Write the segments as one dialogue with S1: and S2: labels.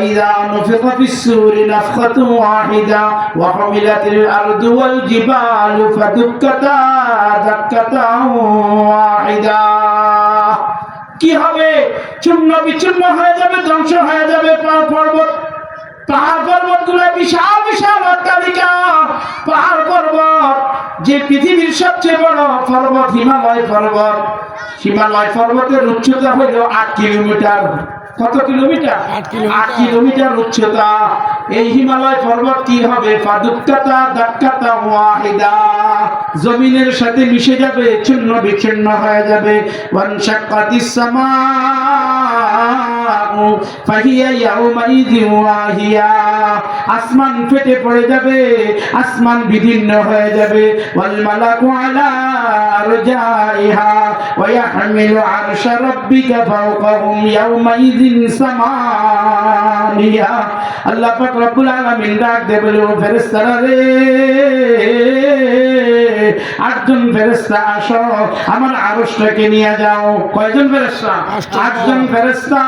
S1: فإذا نفخ في السور نفخة واحدة وحملت الأرض والجبال فدكتا دكة واحدة কি হবে চূর্ণ বিচূর্ণ হয়ে যাবে ধ্বংস হয়ে যাবে পাহাড় পর্বত পাহাড় পর্বত গুলো বিশাল বিশাল অট্টালিকা পাহাড় পর্বত যে পৃথিবীর সবচেয়ে বড় পর্বত হিমালয় পর্বত হিমালয় পর্বতের উচ্চতা হইল আট কিলোমিটার কত কিলোমিটার?
S2: আট কিলোমিটার।
S1: উচ্চতা। এই হিমালয় পর্বত কি হবে? ফাদুক্কাতা দাক্কাতা ওয়াহিদা। জমিনের সাথে মিশে যাবে ছিন্ন বিচ্ছিন্ন হয়ে যাবে। ইয়াউমাইযিন ওয়াহিয়া আসমান ফেটে পড়ে যাবে আসমান বিদীর্ণ হয়ে যাবে। ওয়াল মালাকু আলা আরজাইহা ওয়া ইয়াহমিলু আরশা রাব্বিকা ফাওকাহুম ইয়াউমাইযিন সামানিয়া। আল্লাহ পাক রব্বুল আলামিন ডাক দেবে ও ফেরেশতারা রে আটজন ফেরেশতা আসো আমার আরশটাকে নিয়ে যাও। কয়জন ফেরেশতা?
S2: আটজন।
S1: আটজন ফেরেশতা।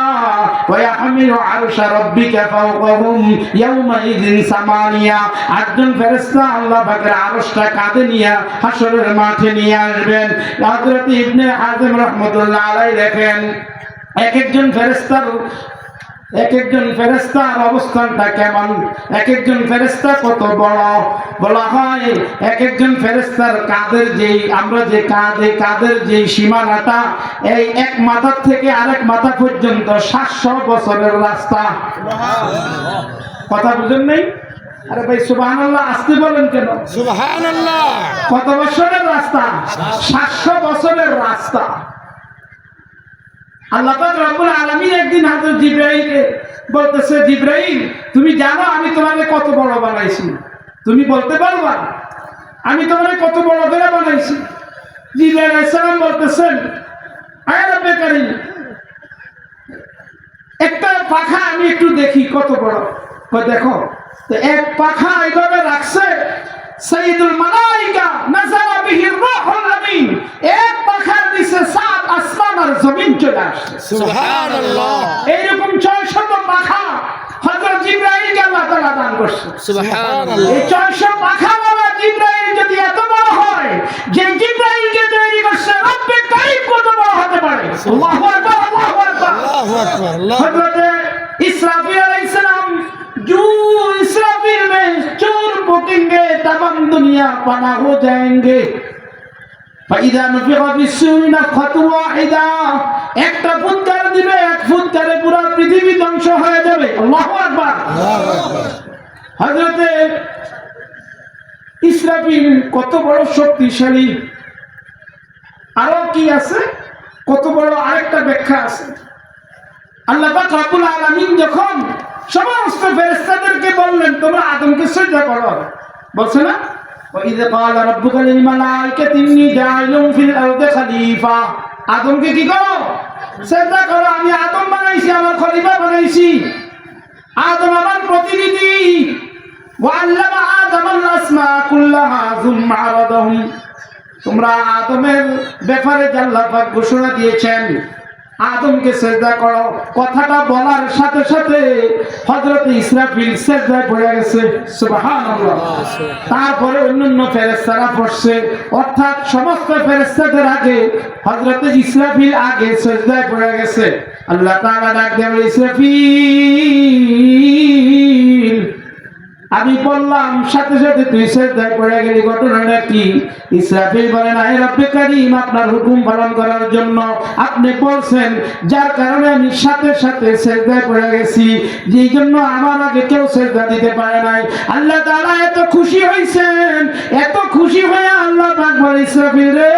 S1: ইয়াহমিলু আরশা রাব্বিকা ফাওকাহুম ইয়াউমাইযিন সামানিয়া আটজন ফেরেশতা আল্লাহ পাকের আরশটা কাঁধে নিয়ে হাসরের মাঠে নিয়ে আসবেন। হযরত ইবনে হাজম রাহমাতুল্লাহ আলাইহি লেখেন এক একজন ফেরেশতার এক একজন ফেরেস্তার অবস্থানটা কেমন? এক একজন ফেরেস্তা কত বড়? বলা হয় এক একজন ফেরেস্তার কাদের যেই আমরা যে কাঁধে কাদের যেই সীমানাটা এই এক মাথার থেকে আরেক মাথা পর্যন্ত সাতশো বছরের রাস্তা। কথা বুঝেন নেই? আরে ভাই সুবাহ আসতে বলেন কেন?
S2: সুবহানাল্লাহ।
S1: কত বছরের রাস্তা সাতশো বছরের রাস্তা তুমি জানো আমি তোমাকে কত বড় বানাইছি। তুমি বলতে পারবা? আমি তোমাকে কত বড় করে বানাইছি। আলাইহিস বলতেছেন কারীম, একটা পাখা আমি একটু দেখি কত বড়। দেখো। এক পাখা এইভাবে রাখছে এক পাখার নিচে সাত আসমান আর জমিন চলে আসছে
S2: সুবহানাল্লাহ
S1: এইরকম ছয় শত পাখা হযরত জিবরাইলকে আল্লাহ তাআলা দান করছে
S2: সুবহানাল্লাহ
S1: এই ছয়শো পাখাওয়ালা জিব্রাইল যদি এত বড় হয় যে জিব্রাইলকে তৈরি করছে রব্বে কারিম কত বড় হতে পারে আল্লাহু আকবার আল্লাহু আকবার
S2: আল্লাহু আকবার আল্লাহ
S1: हजरत इसराफिल अलैहिस्सलाम जो इसराफिल में चोर फूकेंगे तमाम दुनिया पना हो जाएंगे فإذا نفخ في السور نفخة واحدة একটা ফুৎকার দিবে এক ফুৎকারে পুরো পৃথিবী ধ্বংস হয়ে যাবে আল্লাহু আকবার হযরতে ইসরাফিল কত বড় শক্তিশালী আরো কি আছে কত বড় আরেকটা ব্যাখ্যা আছে আল্লাহ পাক রব্বুল আলামিন যখন সমস্ত ফেরেশতাদেরকে বললেন তোমরা আদমকে সিজদা করো বলছে না وإذ قال ربك للملائكة إني جاعل في الأرض خليفة আদমকে কি করো সিজদা করো আমি আদম বানাইছি আমার খলিফা বানাইছি আদম আমার প্রতিনিধি وعلم آدم الأسماء كلها ثم عرضهم তোমরা আদমের ব্যাপারে যে আল্লাহ পাক ঘোষণা দিয়েছেন আদমকে সেজদা করো। কথাটা বলার সাথে সাথে হযরত ইসরাফিল সেজদায় পড়ে গেছে। তারপরে অন্যান্য ফেরেশতারা পড়ছে অর্থাৎ সমস্ত ফেরেশতাদের আগে হযরত ইসরাফিল আগে সেজদায় পড়ে গেছে। আল্লাহ তাআলা ডাক দেন, ইসরাফিল! আমি বললাম, সাথে সাথে তুই সেজদায় পড়ে গেলি, ঘটনাটা কি? ইসরাফিল বলেন আয় রব্বে কারীম, আপনার হুকুম পালন করার জন্য আপনি বলছেন, যার কারণে আমি সাথে সাথে সেজদায় পড়ে গেছি, যেই জন্য আমার আগে কেউ সেজদা দিতে পারে নাই। আল্লাহ তাআলা এত খুশি হইছেন, এত খুশি হয়ে আল্লাহ পাক বলে, ইসরাফিল রে,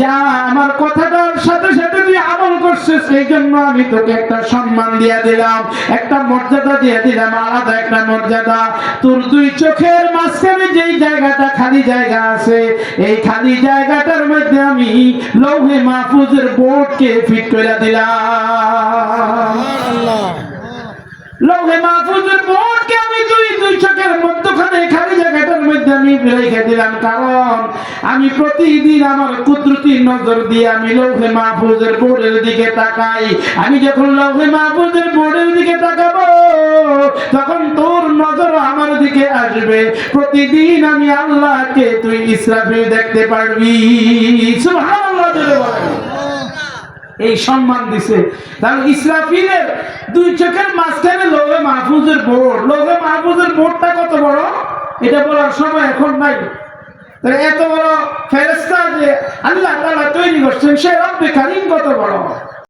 S1: যা, আমার কথাটার সাথে সাথে তুই আমল করছিস সেই জন্য আমি তোকে একটা সম্মান দিয়ে দিলাম, একটা মর্যাদা দিয়ে দিলাম, আলাদা একটা মর্যাদা। তোর দুই চোখের মাঝখানে যেই জায়গাটা খালি জায়গা আছে, এই খালি জায়গাটার মধ্যে আমি লৌহে মাহফুজের ফিট করে দিলাম। লৌহে মাহফুজের আমি দুই দুই চোখের মধ্যখানে খালি জায়গাটার মধ্যে আমি রেখে দিলাম। কারণ আমি প্রতিদিন আমার কুদরতি নজর দিয়ে আমি লৌহে মাহফুজের বোর্ডের দিকে তাকাই। আমি যখন লৌহে মাহফুজের বোর্ডের দিকে তাকাই আসবে, প্রতিদিন আমি আল্লাহকে তুই ইসরাফিল দেখতে পারবি। এই সম্মান দিছে। তাহলে ইসরাফিলের দুই চোখের মাঝখানে লোহে মাহফুজের বোর্ড। লোহে মাহফুজের বোর্ডটা কত বড়? এটা বলার সময় এখন নাই। এত বড় ফেরেস্তা যে আল্লাহ তাআলা তৈরি করছেন, সে রব্বে কারিম কত বড়?